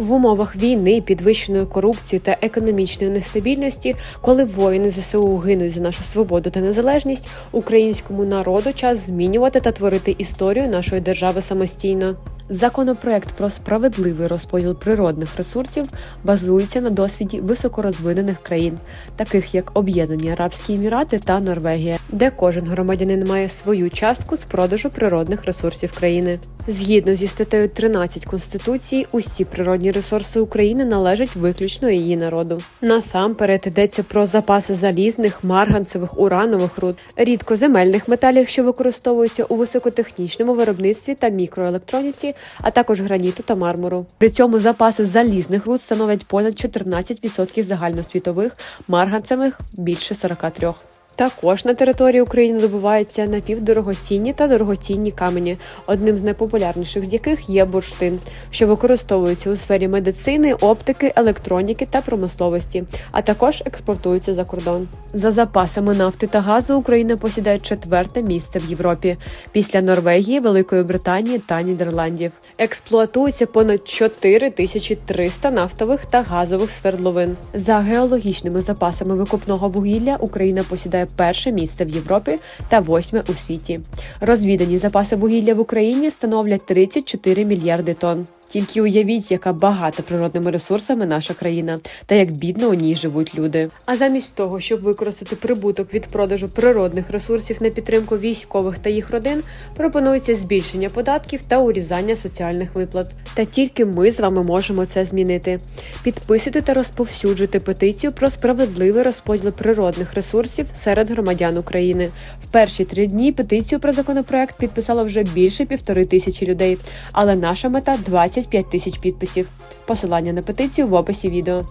В умовах війни, підвищеної корупції та економічної нестабільності, коли воїни ЗСУ гинуть за нашу свободу та незалежність, українському народу час змінювати та творити історію нашої держави самостійно. Законопроект про справедливий розподіл природних ресурсів базується на досвіді високорозвинених країн, таких як Об'єднані Арабські Емірати та Норвегія, де кожен громадянин має свою частку з продажу природних ресурсів країни. Згідно зі статтею 13 Конституції, усі природні ресурси України належать виключно її народу. Насамперед йдеться про запаси залізних, марганцевих, уранових руд, рідкоземельних металів, що використовуються у високотехнічному виробництві та мікроелектроніці, а також граніту та мармуру. При цьому запаси залізних руд становлять понад 14% загальносвітових, марганцевих більше 43%. Також на території України добуваються напівдорогоцінні та дорогоцінні камені, одним з найпопулярніших з яких є бурштин, що використовується у сфері медицини, оптики, електроніки та промисловості, а також експортується за кордон. За запасами нафти та газу Україна посідає четверте місце в Європі після Норвегії, Великої Британії та Нідерландів. Експлуатується понад 4300 нафтових та газових свердловин. За геологічними запасами викопного вугілля Україна посідає перше місце в Європі та восьме у світі. Розвідані запаси вугілля в Україні становлять 34 мільярди тонн. Тільки уявіть, яка багата природними ресурсами наша країна, та як бідно у ній живуть люди. А замість того, щоб використати прибуток від продажу природних ресурсів на підтримку військових та їх родин, пропонується збільшення податків та урізання соціальних виплат. Та тільки ми з вами можемо це змінити. Підписуйте та розповсюджуйте петицію про справедливий розподіл природних ресурсів серед громадян України. В перші три дні петицію про законопроект підписало вже більше півтори тисячі людей, але наша мета 25 тисяч підписів. Посилання на петицію в описі відео.